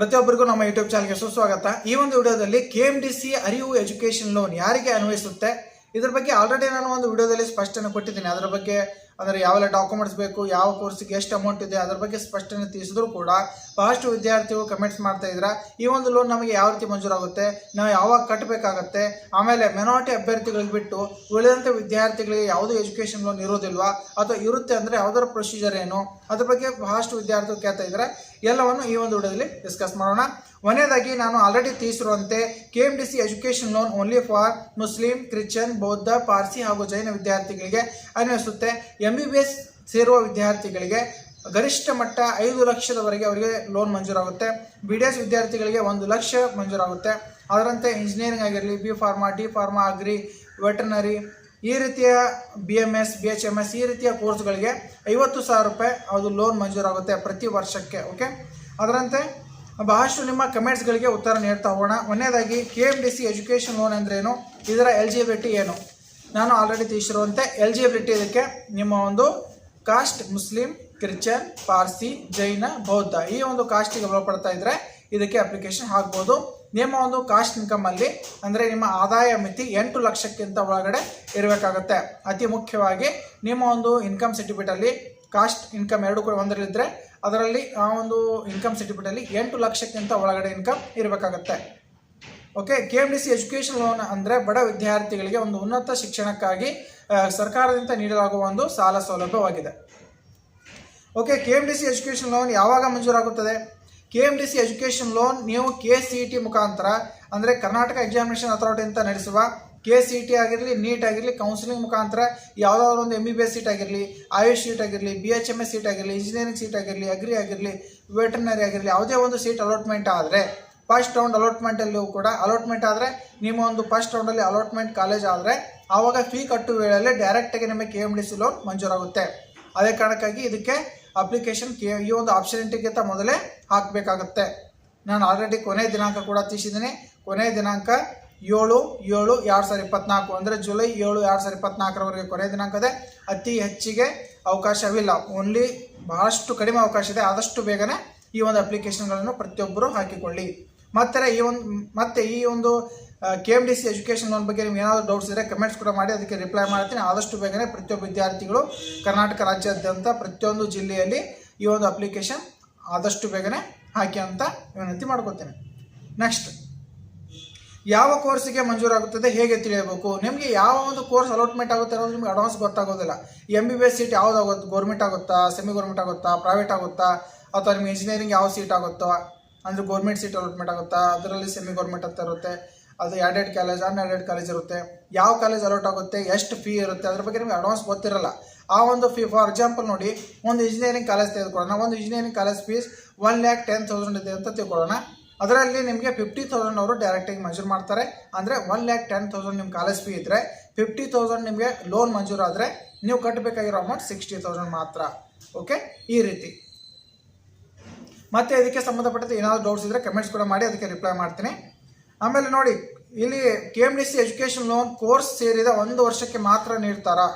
ಪ್ರತಿಯೊಬ್ಬರಿಗೂ ನಮ್ಮ ಯೂಟ್ಯೂಬ್ ಚಾನಲ್ಗೆ ಸುಸ್ವಾಗತ. ಈ ಒಂದು ವಿಡಿಯೋದಲ್ಲಿ K M D C Arivu education loan ಯಾರಿಗೆ ಅನ್ವಯಿಸುತ್ತೆ? ಇದ್ರ ಬಗ್ಗೆ ಆಲ್ರೆಡಿ ನಾನು ಒಂದು ವಿಡಿಯೋದಲ್ಲಿ ಸ್ಪಷ್ಟನೆ ಕೊಟ್ಟಿದ್ದೀನಿ. ಅದರ ಬಗ್ಗೆ ಅಂದರೆ ಯಾವೆಲ್ಲ ಡಾಕ್ಯುಮೆಂಟ್ಸ್ ಬೇಕು, ಯಾವ ಕೋರ್ಸಿಗೆ ಎಷ್ಟು ಅಮೌಂಟ್ ಇದೆ, ಅದರ ಬಗ್ಗೆ ಸ್ಪಷ್ಟನೆ ತಿಳಿಸಿದ್ರು ಕೂಡ ಬಹಳಷ್ಟು ವಿದ್ಯಾರ್ಥಿಗಳು ಕಮೆಂಟ್ಸ್ ಮಾಡ್ತಾ ಇದ್ರ. ಈ ಒಂದು ಲೋನ್ ನಮಗೆ ಯಾವ ರೀತಿ ಮಂಜೂರಾಗುತ್ತೆ, ನಾವು ಯಾವಾಗ ಕಟ್ಟಬೇಕಾಗತ್ತೆ ಆಮೇಲೆ ಮೆನಾರಿಟಿ ಅಭ್ಯರ್ಥಿಗಳಿಗೆ ಬಿಟ್ಟು ಉಳಿದಂಥ ವಿದ್ಯಾರ್ಥಿಗಳಿಗೆ ಯಾವುದೇ ಎಜುಕೇಷನ್ ಲೋನ್ ಇರೋದಿಲ್ವಾ, ಅಥವಾ ಇರುತ್ತೆ ಅಂದರೆ ಯಾವುದರ ಪ್ರೊಸೀಜರ್ ಏನು, ಅದ್ರ ಬಗ್ಗೆ ಬಹಳಷ್ಟು ವಿದ್ಯಾರ್ಥಿಗಳು ಕೇಳ್ತಾ ಇದ್ದಾರೆ ಎಲ್ಲವನ್ನು ಈ ಒಂದು ವಿಡಿಯೋದಲ್ಲಿ ಡಿಸ್ಕಸ್ ಮಾಡೋಣ. ಒನೇದಾಗಿ ನಾನು already ತಿಳಿಸಿರುವಂತೆ K M D C education loan only for Muslim Christian ಬೌದ್ಧ ಪಾರ್ಸಿ ಹಾಗೂ ಜೈನ ವಿದ್ಯಾರ್ಥಿಗಳಿಗೆ ಅನ್ವಯಿಸುತ್ತೆ. ಎಂ ಬಿ ಬಿ ಎಸ್ ಸೇರುವ ವಿದ್ಯಾರ್ಥಿಗಳಿಗೆ ಗರಿಷ್ಠ ಮಟ್ಟ ಐದು ಲಕ್ಷದವರೆಗೆ ಅವರಿಗೆ ಲೋನ್ ಮಂಜೂರಾಗುತ್ತೆ. ಬಿ ಡಿ ಎಸ್ ವಿದ್ಯಾರ್ಥಿಗಳಿಗೆ ಒಂದು ಲಕ್ಷ ಮಂಜೂರಾಗುತ್ತೆ. ಅದರಂತೆ ಇಂಜಿನಿಯರಿಂಗ್ ಆಗಿರಲಿ B pharma D pharma agri veterinary ಈ ರೀತಿಯ B M S B H M S ಈ ರೀತಿಯ ಕೋರ್ಸ್ಗಳಿಗೆ ಐವತ್ತು ಸಾವಿರ ರೂಪಾಯಿ ಅದು ಲೋನ್ ಮಂಜೂರಾಗುತ್ತೆ ಪ್ರತಿ ವರ್ಷಕ್ಕೆ ಓಕೆ ಅದರಂತೆ ಬಹಳಷ್ಟು ನಿಮ್ಮ ಕಮೆಂಟ್ಸ್ಗಳಿಗೆ ಉತ್ತರ ನೀಡ್ತಾ ಹೋಗೋಣ. ಒಂದನೇದಾಗಿ K M D C education loan ಅಂದ್ರೇನು? ಇದರ ಎಲಿಜಿಬಿಲಿಟಿ ಏನು? ನಾನು ಆಲ್ರೆಡಿ ತಿಳಿಸಿರುವಂತೆ ಎಲಿಜಿಬಿಲಿಟಿ ಇದಕ್ಕೆ ನಿಮ್ಮ ಒಂದು caste Muslim Christian Parsi Jain ಬೌದ್ಧ ಈ ಒಂದು ಕಾಸ್ಟಿಗೆ ಒಳಪಡ್ತಾ ಇದ್ರೆ ಇದಕ್ಕೆ ಅಪ್ಲಿಕೇಶನ್ ಹಾಕ್ಬೋದು ನಿಮ್ಮ ಒಂದು ಕಾಸ್ಟ್ ಇನ್ಕಮ್ ಅಲ್ಲಿ ಅಂದರೆ ನಿಮ್ಮ ಆದಾಯ ಮಿತಿ ಎಂಟು ಲಕ್ಷಕ್ಕಿಂತ ಒಳಗಡೆ ಇರಬೇಕಾಗುತ್ತೆ. ಅತಿ ಮುಖ್ಯವಾಗಿ ನಿಮ್ಮ ಒಂದು ಇನ್ಕಮ್ ಸರ್ಟಿಫಿಕೇಟಲ್ಲಿ ಕಾಸ್ಟ್ ಇನ್ಕಮ್ ಎರಡು ಕೂಡ ಒಂದರಲ್ಲಿದ್ದರೆ ಅದರಲ್ಲಿ ಆ ಒಂದು ಇನ್ಕಮ್ ಸರ್ಟಿಫಿಕೇಟಲ್ಲಿ ಎಂಟು ಲಕ್ಷಕ್ಕಿಂತ ಒಳಗಡೆ ಇನ್ಕಮ್ ಇರಬೇಕಾಗತ್ತೆ. Okay K M D C education loan ಅಂದರೆ ಬಡ ವಿದ್ಯಾರ್ಥಿಗಳಿಗೆ ಒಂದು ಉನ್ನತ ಶಿಕ್ಷಣಕ್ಕಾಗಿ ಸರ್ಕಾರದಿಂದ ನೀಡಲಾಗುವ ಒಂದು ಸಾಲ ಸೌಲಭ್ಯವಾಗಿದೆ. Okay K M D C education loan ಯಾವಾಗ ಮಂಜೂರಾಗುತ್ತದೆ? K M D C education loan ನೀವು ಕೆ ಸಿ ಇ ಟಿ ಮುಖಾಂತರ, ಅಂದರೆ ಕರ್ನಾಟಕ ಎಕ್ಸಾಮಿನೇಷನ್ ಅಥಾರಿಟಿ ಅಂತ ನಡೆಸುವ ಕೆ ಸಿ ಇ ಟಿ ಆಗಿರಲಿ ನೀಟ್ ಆಗಿರಲಿ ಕೌನ್ಸಿಲಿಂಗ್ ಮುಖಾಂತರ ಯಾವುದಾದ್ರು ಒಂದು M B B S seat ಆಗಿರಲಿ ಆಯುಷ್ ಸೀಟ್ ಆಗಿರಲಿ B H M S seat ಆಗಿರಲಿ ಇಂಜಿನಿಯರಿಂಗ್ ಸೀಟ್ ಆಗಿರಲಿ ಅಗ್ರಿ ಆಗಿರಲಿ ವೆಟರ್ನರಿ ಆಗಿರಲಿ, ಯಾವುದೇ ಒಂದು ಸೀಟ್ ಅಲಾಟ್ಮೆಂಟ್ ಆದರೆ ಫಸ್ಟ್ ರೌಂಡ್ ಅಲಾಟ್ಮೆಂಟಲ್ಲೂ ಕೂಡ, ಅಲಾಟ್ಮೆಂಟ್ ಆದರೆ ನಿಮ್ಮ ಒಂದು ಫಸ್ಟ್ ರೌಂಡಲ್ಲಿ ಅಲಾಟ್ಮೆಂಟ್ ಕಾಲೇಜ್ ಆದರೆ ಆವಾಗ ಫೀ ಕಟ್ಟುವ ವೇಳೆಯಲ್ಲಿ ಡೈರೆಕ್ಟಾಗಿ ನಿಮಗೆ K M D C loan ಮಂಜೂರಾಗುತ್ತೆ. ಅದೇ ಕಾರಣಕ್ಕಾಗಿ ಇದಕ್ಕೆ ಅಪ್ಲಿಕೇಶನ್ ಕೆ ಈ ಒಂದು ಆಪ್ಷನಿಟಿಗಿಂತ ಮೊದಲೇ ಹಾಕಬೇಕಾಗುತ್ತೆ. ನಾನು ಆಲ್ರೆಡಿ ಕೊನೆಯ ದಿನಾಂಕ ಕೂಡ ತಿಳಿಸಿದ್ದೀನಿ ಕೊನೆಯ ದಿನಾಂಕ ಏಳು ಏಳು, ಎರಡು ಸಾವಿರದ ಇಪ್ಪತ್ನಾಲ್ಕು. ಅಂದರೆ ಜುಲೈ ಏಳು, ಎರಡು ಸಾವಿರದ ಇಪ್ಪತ್ನಾಲ್ಕರವರೆಗೆ ಕೊನೆಯ ದಿನಾಂಕದ ಅತಿ ಹೆಚ್ಚಿಗೆ ಅವಕಾಶವಿಲ್ಲ. ಓನ್ಲಿ ಬಹಳಷ್ಟು ಕಡಿಮೆ ಅವಕಾಶ ಇದೆ. ಆದಷ್ಟು ಬೇಗನೆ ಈ ಒಂದು ಅಪ್ಲಿಕೇಶನ್ಗಳನ್ನು ಪ್ರತಿಯೊಬ್ಬರು ಹಾಕಿಕೊಳ್ಳಿ. ಮತ್ತೆ ಈ ಒಂದು, ಮತ್ತೆ ಈ ಒಂದು K M D C education loan ಬಗ್ಗೆ ನಿಮ್ಗೆ ಏನಾದರೂ ಡೌಟ್ಸ್ ಇದ್ದರೆ ಕಮೆಂಟ್ಸ್ ಕೂಡ ಮಾಡಿ, ಅದಕ್ಕೆ ರಿಪ್ಲೈ ಮಾಡ್ತೀನಿ. ಆದಷ್ಟು ಬೇಗನೆ ಪ್ರತಿಯೊಬ್ಬ ವಿದ್ಯಾರ್ಥಿಗಳು ಕರ್ನಾಟಕ ರಾಜ್ಯಾದ್ಯಂತ ಪ್ರತಿಯೊಂದು ಜಿಲ್ಲೆಯಲ್ಲಿ ಈ ಒಂದು ಅಪ್ಲಿಕೇಶನ್ ಆದಷ್ಟು ಬೇಗನೆ ಹಾಕಿ ಅಂತ ವಿನಂತಿ ಮಾಡ್ಕೋತೇನೆ ನೆಕ್ಸ್ಟ್ ಯಾವ ಕೋರ್ಸಿಗೆ ಮಂಜೂರಾಗುತ್ತದೆ, ಹೇಗೆ ತಿಳಿಯಬೇಕು? ನಿಮಗೆ ಯಾವ ಒಂದು ಕೋರ್ಸ್ ಅಲಾಟ್ಮೆಂಟ್ ಆಗುತ್ತೆ ಅನ್ನೋದು ನಿಮ್ಗೆ ಅಡ್ವಾನ್ಸ್ ಗೊತ್ತಾಗೋದಿಲ್ಲ. M B B S seat ಯಾವ್ದಾಗುತ್ತೆ government ಆಗುತ್ತಾ ಸೆಮಿ ಗೌರ್ಮೆಂಟ್ ಆಗುತ್ತಾ ಪ್ರೈವೇಟ್ ಆಗುತ್ತಾ, ಅಥವಾ ನಿಮ್ಗೆ ಇಂಜಿನಿಯರಿಂಗ್ ಯಾವ ಸೀಟ್ ಆಗುತ್ತೋ? ಅಂದರೆ ಗೌರ್ಮೆಂಟ್ ಸೀಟ್ ಅಲಾಟ್ಮೆಂಟ್ ಆಗುತ್ತಾ? ಅದರಲ್ಲಿ ಸೆಮಿ ಗೌರ್ಮೆಂಟ್ ಅಂತ ಇರುತ್ತೆ. ಅದು ಆ್ಯಡೆಡ್ ಕಾಲೇಜ್ ಅನ್ಎಡೆಡ್ ಕಾಲೇಜ್ ಇರುತ್ತೆ. ಯಾವ ಕಾಲೇಜ್ ಅಲಾಟ್ ಆಗುತ್ತೆ? ಎಷ್ಟು ಫೀ ಇರುತ್ತೆ? ಅದ್ರ ಬಗ್ಗೆ ನಿಮಗೆ ಅಡ್ವಾನ್ಸ್ ಗೊತ್ತಿರಲ್ಲ. ಆ ಒಂದು ಫೀ ಫಾರ್ ಎಕ್ಸಾಂಪಲ್ ನೋಡಿ, ಒಂದು ಇಂಜಿನಿಯರಿಂಗ್ ಕಾಲೇಜ್ ತೆಗೆದುಕೊಳ್ಳೋಣ. ಒಂದು engineering college fees one lakh ten thousand ಇದೆ ಅಂತ ತಿಳ್ಕೊಳ್ಳೋಣ. ಅದರಲ್ಲಿ ನಿಮಗೆ ಫಿಫ್ಟಿ ತೌಸಂಡ್ ಅವರು ಡೈರೆಕ್ಟಾಗಿ ಮಂಜೂರು ಮಾಡ್ತಾರೆ. ಅಂದರೆ ಒನ್ ಲ್ಯಾಕ್ ಟೆನ್ ತೌಸಂಡ್ ನಿಮ್ಮ ಕಾಲೇಜ್ ಫೀ ಇದ್ದರೆ ಫಿಫ್ಟಿ ತೌಸಂಡ್ ನಿಮಗೆ ಲೋನ್ ಮಂಜೂರಾದರೆ, ನೀವು ಕಟ್ಟಬೇಕಾಗಿರೋ ಅಮೌಂಟ್ ಸಿಕ್ಸ್ಟಿ ತೌಸಂಡ್ ಮಾತ್ರ. ಓಕೆ ಈ ರೀತಿ. ಮತ್ತೆ ಇದಕ್ಕೆ ಸಂಬಂಧಪಟ್ಟಂತೆ ಏನಾದರೂ ಡೌಟ್ಸ್ ಇದ್ದರೆ ಕಮೆಂಟ್ಸ್ ಕೂಡ ಮಾಡಿ, ಅದಕ್ಕೆ ರಿಪ್ಲೈ ಮಾಡ್ತೀನಿ. ಆಮೇಲೆ ನೋಡಿ, ಇಲ್ಲಿ K M D C education loan course ಸೇರಿದ ಒಂದು ವರ್ಷಕ್ಕೆ ಮಾತ್ರ ನೀಡ್ತಾರಾ?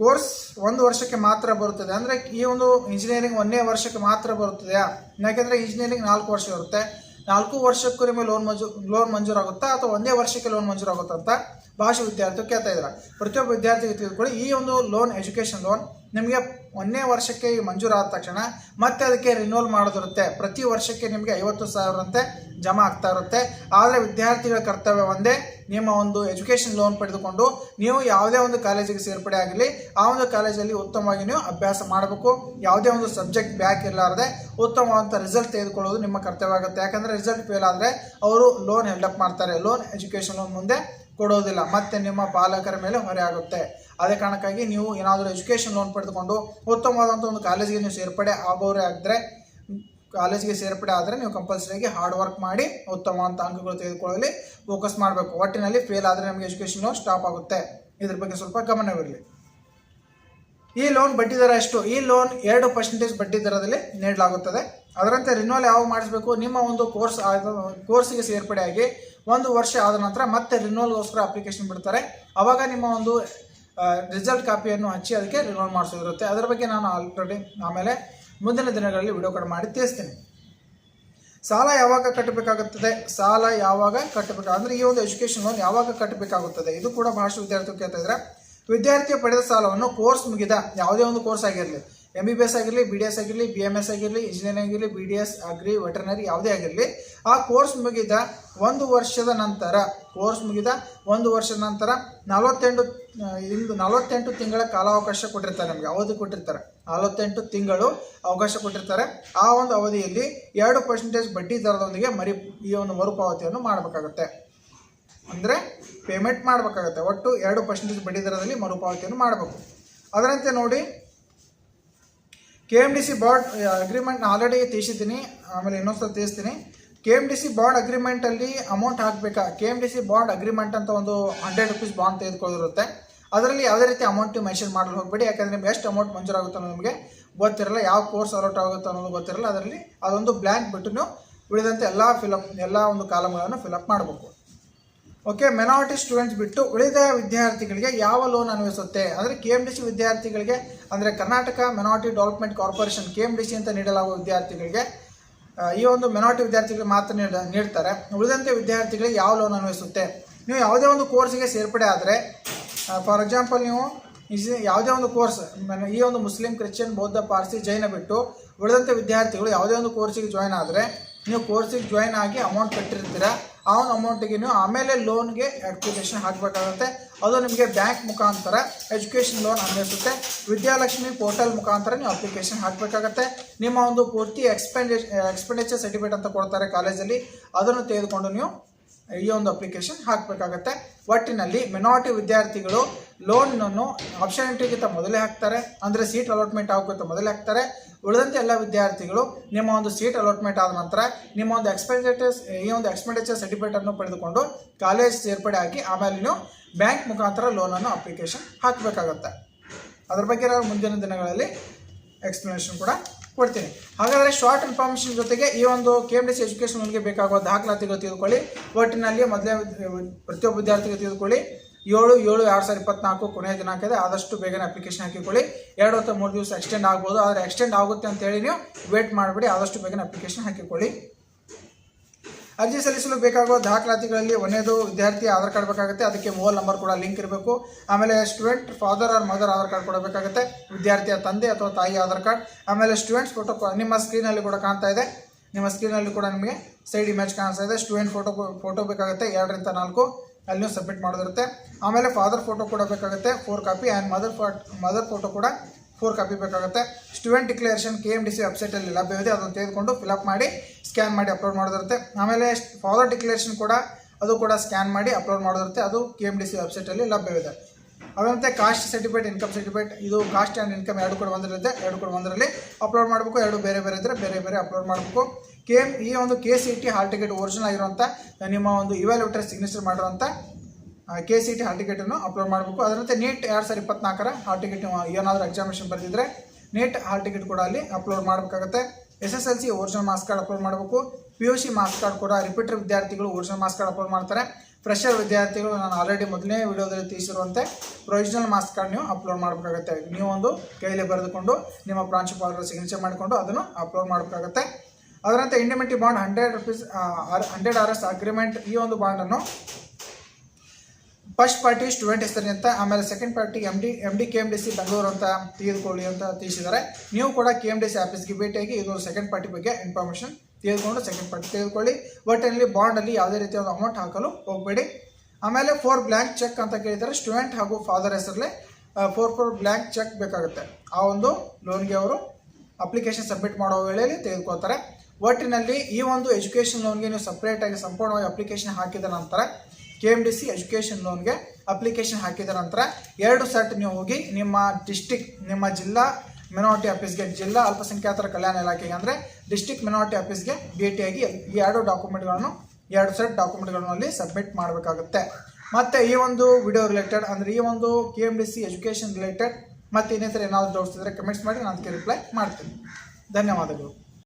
ಕೋರ್ಸ್ ಒಂದು ವರ್ಷಕ್ಕೆ ಮಾತ್ರ ಬರುತ್ತದೆ. ಅಂದರೆ ಈ ಒಂದು ಇಂಜಿನಿಯರಿಂಗ್ ಒಂದೇ ವರ್ಷಕ್ಕೆ ಮಾತ್ರ ಬರುತ್ತದೆಯಾ? ಯಾಕೆಂದರೆ ಇಂಜಿನಿಯರಿಂಗ್ ನಾಲ್ಕು ವರ್ಷ ಇರುತ್ತೆ. ನಾಲ್ಕು ವರ್ಷಕ್ಕೂ ನಿಮಗೆ ಲೋನ್ ಮಂಜೂ ಲೋನ್ ಮಂಜೂರಾಗುತ್ತಾ? ಅಥವಾ ಒಂದೇ ವರ್ಷಕ್ಕೆ ಲೋನ್ ಮಂಜೂರಾಗುತ್ತಾ ಅಂತ ಭಾಷೆ ವಿದ್ಯಾರ್ಥಿ ಕೇಳ್ತಾ ಇದ್ದಾರೆ. ಪ್ರತಿಯೊಬ್ಬ ವಿದ್ಯಾರ್ಥಿಗೆ ತಿಳಿದುಕೊಳ್ಳಿ, ಈ ಒಂದು ಲೋನ್ ಎಜುಕೇಷನ್ ಲೋನ್ ನಿಮಗೆ ಒಂದನೇ ವರ್ಷಕ್ಕೆ ಮಂಜೂರಾದ ತಕ್ಷಣ ಮತ್ತೆ ಅದಕ್ಕೆ ರಿನ್ಯೂವಲ್ ಮಾಡೋದಿರುತ್ತೆ. ಪ್ರತಿ ವರ್ಷಕ್ಕೆ ನಿಮಗೆ ಐವತ್ತು ಸಾವಿರಂತೆ ಜಮಾ ಆಗ್ತಾ ಇರುತ್ತೆ. ಆದರೆ ವಿದ್ಯಾರ್ಥಿಗಳ ಕರ್ತವ್ಯ ಒಂದೇ, ನಿಮ್ಮ ಒಂದು ಎಜುಕೇಷನ್ ಲೋನ್ ಪಡೆದುಕೊಂಡು ನೀವು ಯಾವುದೇ ಒಂದು ಕಾಲೇಜಿಗೆ ಸೇರ್ಪಡೆ ಆಗಲಿ ಆ ಒಂದು ಕಾಲೇಜಲ್ಲಿ ಉತ್ತಮವಾಗಿ ನೀವು ಅಭ್ಯಾಸ ಮಾಡಬೇಕು. ಯಾವುದೇ ಒಂದು ಸಬ್ಜೆಕ್ಟ್ ಬ್ಯಾಕ್ ಇರಲಾರದೆ ಉತ್ತಮವಾದಂಥ ರಿಸಲ್ಟ್ ತೆಗೆದುಕೊಳ್ಳೋದು ನಿಮ್ಮ ಕರ್ತವ್ಯ ಆಗುತ್ತೆ. ಯಾಕಂದರೆ ರಿಸಲ್ಟ್ ಫೇಲ್ ಆದರೆ ಅವರು ಲೋನ್ ಹೆಲ್ಡಪ್ ಮಾಡ್ತಾರೆ. ಲೋನ್ ಎಜುಕೇಷನ್ ಲೋನ್ ಮುಂದೆ ಕೊಡೋದಿಲ್ಲ. ಮತ್ತೆ ನಿಮ್ಮ ಪಾಲಕರ ಮೇಲೆ ಹೊರೆ ಆಗುತ್ತೆ. ಅದೇ ಕಾರಣಕ್ಕಾಗಿ ನೀವು ಏನಾದರೂ ಎಜುಕೇಷನ್ ಲೋನ್ ಪಡೆದುಕೊಂಡು ಉತ್ತಮವಾದಂಥ ಒಂದು ಕಾಲೇಜಿಗೆ ನೀವು ಸೇರ್ಪಡೆ ಆಗೋರೇ ಆದರೆ ಕಾಲೇಜಿಗೆ ಸೇರ್ಪಡೆ ಆದರೆ ನೀವು ಕಂಪಲ್ಸರಿಯಾಗಿ ಹಾರ್ಡ್ ವರ್ಕ್ ಮಾಡಿ ಉತ್ತಮವಾದಂಥ ಅಂಕಗಳು ತೆಗೆದುಕೊಳ್ಳಲಿ ಫೋಕಸ್ ಮಾಡಬೇಕು. ಒಟ್ಟಿನಲ್ಲಿ ಫೇಲ್ ಆದರೆ ನಮಗೆ ಎಜುಕೇಷನ್ ಲೋನ್ ಸ್ಟಾಪ್ ಆಗುತ್ತೆ. ಇದ್ರ ಬಗ್ಗೆ ಸ್ವಲ್ಪ ಗಮನವಿರಲಿ. ಈ ಲೋನ್ ಬಡ್ಡಿ ದರ ಎಷ್ಟು? ಈ ಲೋನ್ ಎರಡು ಪರ್ಸೆಂಟೇಜ್ ಬಡ್ಡಿ ದರದಲ್ಲಿ ನೀಡಲಾಗುತ್ತದೆ. ಅದರಂತೆ ರಿನ್ಯೂವಲ್ ಯಾವಾಗ ಮಾಡಿಸಬೇಕು? ನಿಮ್ಮ ಒಂದು ಕೋರ್ಸ್ ಕೋರ್ಸಿಗೆ ಸೇರ್ಪಡೆಯಾಗಿ ಒಂದು ವರ್ಷ ಆದ ನಂತರ ಮತ್ತೆ ರಿನ್ಯೂವಲ್ಗೋಸ್ಕರ ಅಪ್ಲಿಕೇಶನ್ ಬಿಡ್ತಾರೆ. ಅವಾಗ ನಿಮ್ಮ ಒಂದು ರಿಸಲ್ಟ್ ಕಾಪಿಯನ್ನು ಹಚ್ಚಿ ಅದಕ್ಕೆ ರಿನ್ಯೂವಲ್ ಮಾಡಿಸೋದಿರುತ್ತೆ. ಅದರ ಬಗ್ಗೆ ನಾನು ಆಲ್ರೆಡಿ ಆಮೇಲೆ ಮುಂದಿನ ದಿನಗಳಲ್ಲಿ ವಿಡಿಯೋ ಕಡೆ ಮಾಡಿ ತಿಳಿಸ್ತೀನಿ. ಸಾಲ ಯಾವಾಗ ಕಟ್ಟಬೇಕಾಗುತ್ತದೆ? ಸಾಲ ಯಾವಾಗ ಕಟ್ಟಬೇಕು, ಅಂದರೆ ಈ ಒಂದು ಎಜುಕೇಶನ್ ಲೋನ್ ಯಾವಾಗ ಕಟ್ಟಬೇಕಾಗುತ್ತದೆ? ಇದು ಕೂಡ ಬಹಳಷ್ಟು ವಿದ್ಯಾರ್ಥಿಗಳು ಕೇಳ್ತಾ ಇದ್ದಾರೆ. ವಿದ್ಯಾರ್ಥಿ ಪಡೆದ ಸಾಲವನ್ನು ಕೋರ್ಸ್ ಮುಗಿದ, ಯಾವುದೇ ಒಂದು ಕೋರ್ಸ್ ಆಗಿರಲಿ ಎಂ ಬಿ ಬಿ ಎಸ್ ಆಗಿರಲಿ ಬಿ ಡಿ ಎಸ್ ಆಗಿರಲಿ ಬಿ ಎಂ ಎಸ್ ಆಗಿರಲಿ ಇಂಜಿನಿಯರಿಂಗ್ ಆಗಿರಲಿ B D S agri veterinary ಯಾವುದೇ ಆಗಿರಲಿ, ಆ ಕೋರ್ಸ್ ಮುಗಿದ ಒಂದು ವರ್ಷದ ನಂತರ ಕೋರ್ಸ್ ಮುಗಿದ ಒಂದು ವರ್ಷದ ನಂತರ ನಲವತ್ತೆಂಟು ಇಂದು ನಲವತ್ತೆಂಟು ತಿಂಗಳ ಕಾಲಾವಕಾಶ ಕೊಟ್ಟಿರ್ತಾರೆ ನಮಗೆ, ಅವಧಿ ಕೊಟ್ಟಿರ್ತಾರೆ. ನಲವತ್ತೆಂಟು ತಿಂಗಳು ಅವಕಾಶ ಕೊಟ್ಟಿರ್ತಾರೆ. ಆ ಒಂದು ಅವಧಿಯಲ್ಲಿ ಎರಡು ಪರ್ಸೆಂಟೇಜ್ ಬಡ್ಡಿ ದರದೊಂದಿಗೆ ಮರಿ, ಈ ಒಂದು ಮರುಪಾವತಿಯನ್ನು ಮಾಡಬೇಕಾಗುತ್ತೆ. ಅಂದರೆ ಪೇಮೆಂಟ್ ಮಾಡಬೇಕಾಗುತ್ತೆ. ಒಟ್ಟು ಎರಡು ಪರ್ಸೆಂಟೇಜ್ ಬಡ್ಡಿ ದರದಲ್ಲಿ ಮರುಪಾವತಿಯನ್ನು ಮಾಡಬೇಕು. ಅದರಂತೆ ನೋಡಿ K M D C bond agreement already ತೀಸಿದ್ದೀನಿ, ಆಮೇಲೆ ಇನ್ನೊಂದ್ಸಲ ತೀಸ್ತೀನಿ K M D C bond ಅಗ್ರಿಮೆಂಟಲ್ಲಿ amount ಹಾಕಬೇಕಾ? K M D C bond agreement ಅಂತ ಒಂದು ಹಂಡ್ರೆಡ್ ರುಪೀಸ್ ಬಾಂಡ್ ತೆಗೆದುಕೊಳ್ಳಿರುತ್ತೆ ಅದರಲ್ಲಿ ಯಾವುದೇ ರೀತಿ ಅಮೌಂಟ್ ಮೆನ್ಷನ್ ಮಾಡಲು ಹೋಗಬೇಡಿ, ಯಾಕಂದರೆ ನಿಮ್ಗೆ ಎಷ್ಟು ಅಮೌಂಟ್ ಮಂಜೂರಾಗುತ್ತೆ ಅನ್ನೋದು ನಿಮಗೆ ಗೊತ್ತಿರಲ್ಲ, ಯಾವ ಕೋರ್ಸ್ ಅಲೌಟ್ ಆಗುತ್ತೆ ಅನ್ನೋದು ಗೊತ್ತಿರಲ್ಲ. ಅದರಲ್ಲಿ ಅದೊಂದು ಬ್ಲ್ಯಾಂಕ್ ಬಿಟ್ಟು ನೀವು ಉಳಿದಂತೆ ಎಲ್ಲ ಫಿಲಪ್ ಎಲ್ಲ ಒಂದು ಕಾಲಮ್ಗಳನ್ನು ಫಿಲಪ್ ಮಾಡಬೇಕು. ಓಕೆ ಮೆನಾರಿಟಿ ಸ್ಟೂಡೆಂಟ್ಸ್ ಬಿಟ್ಟು ಉಳಿದ ವಿದ್ಯಾರ್ಥಿಗಳಿಗೆ ಯಾವ ಲೋನ್ ಅನ್ವಯಿಸುತ್ತೆ? ಅಂದರೆ ಕೆ ಎಂ ಡಿ ಸಿ ವಿದ್ಯಾರ್ಥಿಗಳಿಗೆ, ಅಂದರೆ Karnataka minority development corporation K M D C ಅಂತ ನೀಡಲಾಗುವ ವಿದ್ಯಾರ್ಥಿಗಳಿಗೆ ಈ ಒಂದು ಮೆನಾರಿಟಿ ವಿದ್ಯಾರ್ಥಿಗಳಿಗೆ ಮಾತ್ರ ನೀಡ, ನೀಡ್ತಾರೆ. ಉಳಿದಂತೆ ವಿದ್ಯಾರ್ಥಿಗಳಿಗೆ ಯಾವ ಲೋನ್ ಅನ್ವಯಿಸುತ್ತೆ? ನೀವು ಯಾವುದೇ ಒಂದು ಕೋರ್ಸಿಗೆ ಸೇರ್ಪಡೆ ಆದರೆ ಫಾರ್ ಎಕ್ಸಾಂಪಲ್ ನೀವು ಯಾವುದೇ ಒಂದು ಕೋರ್ಸ್ ಈ ಒಂದು ಮುಸ್ಲಿಂ ಕ್ರಿಶ್ಚಿಯನ್ ಬೌದ್ಧ ಪಾರ್ಸಿ ಜೈನ ಬಿಟ್ಟು ಉಳಿದಂತೆ ವಿದ್ಯಾರ್ಥಿಗಳು ಯಾವುದೇ ಒಂದು ಕೋರ್ಸಿಗೆ ಜಾಯ್ನ್ ಆದರೆ, ನೀವು ಕೋರ್ಸಿಗೆ ಜಾಯ್ನ್ ಆಗಿ ಅಮೌಂಟ್ ಕಟ್ಟಿರ್ತೀರ? ಆ ಒಂದು ಅಮೌಂಟಿಗೆ ನೀವು ಆಮೇಲೆ ಲೋನ್ಗೆ ಅಪ್ಲಿಕೇಶನ್ ಹಾಕಬೇಕಾಗುತ್ತೆ. ಅದು ನಿಮಗೆ ಬ್ಯಾಂಕ್ ಮುಖಾಂತರ ಎಜುಕೇಷನ್ ಲೋನ್ ಅನ್ನಿಸುತ್ತೆ. ವಿದ್ಯಾಲಕ್ಷ್ಮಿ ಪೋರ್ಟಲ್ ಮುಖಾಂತರ ನೀವು ಅಪ್ಲಿಕೇಶನ್ ಹಾಕಬೇಕಾಗತ್ತೆ. ನಿಮ್ಮ ಒಂದು ಪೂರ್ತಿ ಎಕ್ಸ್ಪೆಂಡಿ ಎಕ್ಸ್ಪೆಂಡಿಚರ್ ಸರ್ಟಿಫಿಕೇಟ್ ಅಂತ ಕೊಡ್ತಾರೆ ಕಾಲೇಜಲ್ಲಿ ಅದನ್ನು ತೆಗೆದುಕೊಂಡು ನೀವು ಈ ಒಂದು ಅಪ್ಲಿಕೇಶನ್ ಹಾಕಬೇಕಾಗತ್ತೆ. ಒಟ್ಟಿನಲ್ಲಿ ಮಿನಾರಿಟಿ ವಿದ್ಯಾರ್ಥಿಗಳು ಲೋನನ್ನು ಆಪ್ಷನಿಟಿಗಿಂತ ಮೊದಲೇ ಹಾಕ್ತಾರೆ. ಅಂದರೆ ಸೀಟ್ ಅಲಾಟ್ಮೆಂಟ್ ಆಗೋಕ್ಕಿಂತ ಮೊದಲೇ ಹಾಕ್ತಾರೆ. ಉಳಿದಂತೆ ಎಲ್ಲ ವಿದ್ಯಾರ್ಥಿಗಳು ನಿಮ್ಮ ಒಂದು ಸೀಟ್ ಅಲಾಟ್ಮೆಂಟ್ ಆದ ನಂತರ ನಿಮ್ಮ ಒಂದು ಎಕ್ಸ್ಪೆಂಡಿಚರ್ಸ್ ಈ ಒಂದು ಎಕ್ಸ್ಪೆಂಡಿಚರ್ ಸರ್ಟಿಫಿಕೇಟನ್ನು ಪಡೆದುಕೊಂಡು ಕಾಲೇಜ್ ಸೇರ್ಪಡೆ ಹಾಕಿ ಆಮೇಲೆ ನೀವು ಬ್ಯಾಂಕ್ ಮುಖಾಂತರ ಲೋನನ್ನು ಅಪ್ಲಿಕೇಶನ್ ಹಾಕಬೇಕಾಗತ್ತೆ. ಅದ್ರ ಬಗ್ಗೆ ನಾನು ಮುಂದಿನ ದಿನಗಳಲ್ಲಿ ಎಕ್ಸ್ಪ್ಲನೇಷನ್ ಕೂಡ ಕೊಡ್ತೀನಿ. ಹಾಗಾದರೆ ಶಾರ್ಟ್ ಇನ್ಫಾರ್ಮೇಷನ್ ಜೊತೆಗೆ ಈ ಒಂದು ಕೆ ಎಂ ಡಿ ಸಿ ಎಜುಕೇಷನ್ಗೆ ಬೇಕಾಗುವ ದಾಖಲಾತಿಗಳು ತೆಗೆದುಕೊಳ್ಳಿ ಒಟ್ಟಿನಲ್ಲಿ ಮೊದಲೇ ಪ್ರತಿಯೊಬ್ಬ ವಿದ್ಯಾರ್ಥಿಗಳು ತೆಗೆದುಕೊಳ್ಳಿ ಏಳು ಏಳು ಎರಡು ಸಾವಿರದ ಇಪ್ಪತ್ನಾಲ್ಕು ಕೊನೆಯ ದಿನಾಂಕ ಇದೆ ಆದಷ್ಟು ಬೇಗನೆ ಅಪ್ಲಿಕೇಶನ್ ಹಾಕಿಕೊಳ್ಳಿ. ಎರಡು ಅಥವಾ ಮೂರು ದಿವಸ ಎಕ್ಸ್ಟೆಂಡ್ ಆಗ್ಬೋದು. ಆದರೆ ಎಕ್ಸ್ಟೆಂಡ್ ಆಗುತ್ತೆ ಅಂತೇಳಿ ನೀವು ವೇಟ್ ಮಾಡಬೇಡಿ. ಆದಷ್ಟು ಬೇಗನೆ ಅಪ್ಲಿಕೇಶನ್ ಹಾಕಿಕೊಳ್ಳಿ. ಅರ್ಜಿ ಸಲ್ಲಿಸಲು ಬೇಕಾಗುವ ದಾಖಲಾತಿಗಳಲ್ಲಿ ಒಂದೇದು ವಿದ್ಯಾರ್ಥಿ ಆಧಾರ್ ಕಾರ್ಡ್ ಬೇಕಾಗುತ್ತೆ. ಅದಕ್ಕೆ ಮೊಬೈಲ್ ನಂಬರ್ ಕೂಡ ಲಿಂಕ್ ಇರಬೇಕು. ಆಮೇಲೆ student father or mother Aadhaar card ಕೊಡಬೇಕಾಗುತ್ತೆ ವಿದ್ಯಾರ್ಥಿಯ ತಂದೆ ಅಥವಾ ತಾಯಿ ಆಧಾರ್ ಕಾರ್ಡ್. ಆಮೇಲೆ ಸ್ಟೂಡೆಂಟ್ಸ್ ಫೋಟೋ ನಿಮ್ಮ ಸ್ಕ್ರೀನಲ್ಲಿ ಕೂಡ ಕಾಣ್ತಾ ಇದೆ. ನಿಮ್ಮ ಸ್ಕ್ರೀನಲ್ಲಿ ಕೂಡ ನಿಮಗೆ ಸೈಡ್ ಇಮೇಜ್ ಕಾಣಿಸ್ತಾ ಇದೆ. ಸ್ಟೂಡೆಂಟ್ ಫೋಟೋ ಫೋಟೋ ಬೇಕಾಗುತ್ತೆ. ಎರಡರಿಂದ ನಾಲ್ಕು. ಅಲ್ಲಿ ಸಬ್ಮಿಟ್ ಮಾಡೋದಿರುತ್ತೆ. ಆಮೇಲೆ ಫಾದರ್ ಫೋಟೋ ಕೂಡ ಬೇಕಾಗುತ್ತೆ four copy and mother photo mother photo ಕೂಡ ಫೋರ್ ಕಾಪಿ ಬೇಕಾಗುತ್ತೆ. Student declaration K M D C ವೆಬ್ಸೈಟಲ್ಲಿ ಲಭ್ಯವಿದೆ, ಅದನ್ನು ತೆಗೆದುಕೊಂಡು ಫಿಲಪ್ ಮಾಡಿ ಸ್ಕ್ಯಾನ್ ಮಾಡಿ ಅಪ್ಲೋಡ್ ಮಾಡೋದಿರುತ್ತೆ. ಆಮೇಲೆ ಫಾದರ್ ಡಿಕ್ಲರೇಷನ್ ಕೂಡ, ಅದು ಕೂಡ ಸ್ಕ್ಯಾನ್ ಮಾಡಿ ಅಪ್ಲೋಡ್ ಮಾಡೋದಿರುತ್ತೆ, ಅದು ಕೆ ಎಂ ಡಿ ಸಿ ವೆಬ್ಸೈಟಲ್ಲಿ ಲಭ್ಯವಿದೆ. ಅದರಂತೆ ಕಾಸ್ಟ್ ಸರ್ಟಿಫಿಕೇಟ್ ಇನ್ಕಮ್ ಸರ್ಟಿಫಿಕೇಟ್ ಇದು ಕಾಸ್ಟ್ ಆ್ಯಂಡ್ ಇನ್ಕಮ್ ಎರಡು ಕೂಡ ಒಂದರಿರುತ್ತೆ ಎರಡು ಕೂಡ ಒಂದರಲ್ಲಿ ಅಪ್ಲೋಡ್ ಮಾಡಬೇಕು, ಎರಡು ಬೇರೆ ಬೇರೆ ಇದ್ದರೆ ಬೇರೆ ಬೇರೆ ಅಪ್ಲೋಡ್ ಮಾಡಬೇಕು. ಕೆ ಈ ಒಂದು K C T hall ticket original ಆಗಿರುವಂಥ ನಿಮ್ಮ ಒಂದು ಇವ್ಯಾಲ್ಯೂಟರ್ ಸಿಗ್ನೇಚರ್ ಮಾಡಿರುವಂಥ ಕೆ ಸಿ ಟಿ ಹಾಲ್ ಟಿಕೆಟನ್ನು ಅಪ್ಲೋಡ್ ಮಾಡಬೇಕು. ಅದರಂತೆ ನೀಟ್ ಎರಡು ಸಾವಿರ ಇಪ್ಪತ್ನಾಲ್ಕರ ಹಾಲ್ ಟಿಕೆಟ್ ಏನಾದರೂ ಎಕ್ಸಾಮಿನೇಷನ್ ಬರೆದಿದ್ದರೆ ನೀಟ್ ಹಾಲ್ ಟಿಕೆಟ್ ಕೂಡ ಅಲ್ಲಿ ಅಪ್ಲೋಡ್ ಮಾಡಬೇಕಾಗುತ್ತೆ. S S L C original marks card upload ಮಾಡಬೇಕು. P U C marks card ಕೂಡ ರಿಪೀಟರ್ ವಿದ್ಯಾರ್ಥಿಗಳು ಒರಿಜಿನಲ್ ಮಾರ್ಕ್ಸ್ ಕಾರ್ಡ್ ಅಪ್ಲೋಡ್ ಮಾಡ್ತಾರೆ. ಫ್ರೆಶರ್ ವಿದ್ಯಾರ್ಥಿಗಳು ನಾನು ಆಲ್ರೆಡಿ ಮೊದಲನೇ ವಿಡಿಯೋದಲ್ಲಿ ತಿಳಿಸಿರುವಂತೆ ಪ್ರೊವಿಷನಲ್ ಮಾರ್ಕ್ಸ್ ಕಾರ್ಡ್ ನೀವು ಅಪ್ಲೋಡ್ ಮಾಡಬೇಕಾಗುತ್ತೆ. ನೀವು ಒಂದು ಕೈಯಲ್ಲಿ ಬರೆದುಕೊಂಡು, ನಿಮ್ಮ ಪ್ರಾಂಶುಪಾಲರ ಸಿಗ್ನೇಚರ್ ಮಾಡಿಕೊಂಡು ಅದನ್ನು ಅಪ್ಲೋಡ್ ಮಾಡಬೇಕಾಗುತ್ತೆ. ಅದರಂತೆ indemnity bond hundred rupees hundred R S agreement ಈ ಒಂದು ಬಾಂಡನ್ನು ಫಸ್ಟ್ ಪಾರ್ಟಿ ಸ್ಟೂಡೆಂಟ್ ಹೆಸರಿ ಅಂತ, ಆಮೇಲೆ second party M D M D K M D C Bengaluru ಅಂತ ತೆಗೆದುಕೊಳ್ಳಿ ಅಂತ ತಿಳಿಸಿದ್ದಾರೆ. ನೀವು ಕೂಡ ಕೆ ಎಂ ಡಿ ಸಿ ಆಫೀಸ್ಗೆ ಭೇಟಿಯಾಗಿ ಇದು ಸೆಕೆಂಡ್ ಪಾರ್ಟಿ ಬಗ್ಗೆ ಇನ್ಫಾರ್ಮೇಷನ್ ತೆಗೆದುಕೊಂಡು ಸೆಕೆಂಡ್ ಪಾರ್ಟಿ ತೆಗೆದುಕೊಳ್ಳಿ. ಒಟ್ಟಿನಲ್ಲಿ ಬಾಂಡಲ್ಲಿ ಯಾವುದೇ ರೀತಿಯ ಒಂದು ಅಮೌಂಟ್ ಹಾಕಲು ಹೋಗಬೇಡಿ. ಆಮೇಲೆ ಫೋರ್ ಬ್ಲ್ಯಾಂಕ್ ಚೆಕ್ ಅಂತ ಕೇಳಿದರೆ ಸ್ಟೂಡೆಂಟ್ ಹಾಗೂ ಫಾದರ್ ಹೆಸರಲ್ಲಿ ಫೋರ್ ಫೋರ್ ಬ್ಲ್ಯಾಂಕ್ ಚೆಕ್ ಬೇಕಾಗುತ್ತೆ. ಆ ಒಂದು ಲೋನ್ಗೆ ಅವರು ಅಪ್ಲಿಕೇಶನ್ ಸಬ್ಮಿಟ್ ಮಾಡೋ ವೇಳೆಯಲ್ಲಿ ತೆಗೆದುಕೊಳ್ತಾರೆ. ಒಟ್ಟಿನಲ್ಲಿ ಈ ಒಂದು ಎಜುಕೇಷನ್ ಲೋನ್ಗೆ ನೀವು ಸಪ್ರೇಟಾಗಿ ಸಂಪೂರ್ಣವಾಗಿ ಅಪ್ಲಿಕೇಶನ್ ಹಾಕಿದ ನಂತರ K M D C education ಲೋನ್ಗೆ application ಹಾಕಿದ ನಂತರ ಎರಡು ಸೆಟ್ ನೀವು ಹೋಗಿ ನಿಮ್ಮ ಡಿಸ್ಟಿಕ್ ನಿಮ್ಮ ಜಿಲ್ಲಾ ಮಿನಾರಿಟಿ ಆಫೀಸ್ಗೆ ಜಿಲ್ಲಾ ಅಲ್ಪಸಂಖ್ಯಾತರ ಕಲ್ಯಾಣ ಇಲಾಖೆಗೆ ಅಂದರೆ ಡಿಸ್ಟಿಕ್ ಮಿನಾರಿಟಿ ಆಫೀಸ್ಗೆ ಭೇಟಿಯಾಗಿ ಈ ಎರಡು ಡಾಕ್ಯುಮೆಂಟ್ಗಳನ್ನು ಎರಡು ಸೆಟ್ ಡಾಕ್ಯುಮೆಂಟ್ಗಳನ್ನು ಅಲ್ಲಿ ಸಬ್ಮಿಟ್ ಮಾಡಬೇಕಾಗುತ್ತೆ. ಮತ್ತು ಈ ಒಂದು ವಿಡಿಯೋ ರಿಲೇಟೆಡ್ ಅಂದರೆ ಈ ಒಂದು K M D C education related ಮತ್ತು ಇನ್ನಿತರ ಏನಾದರೂ ಡೌಟ್ಸ್ ಇದ್ದರೆ ಕಮೆಂಟ್ಸ್ ಮಾಡಿ ನಾನು ಅದಕ್ಕೆ ರಿಪ್ಲೈ ಮಾಡ್ತೀನಿ. ಧನ್ಯವಾದಗಳು.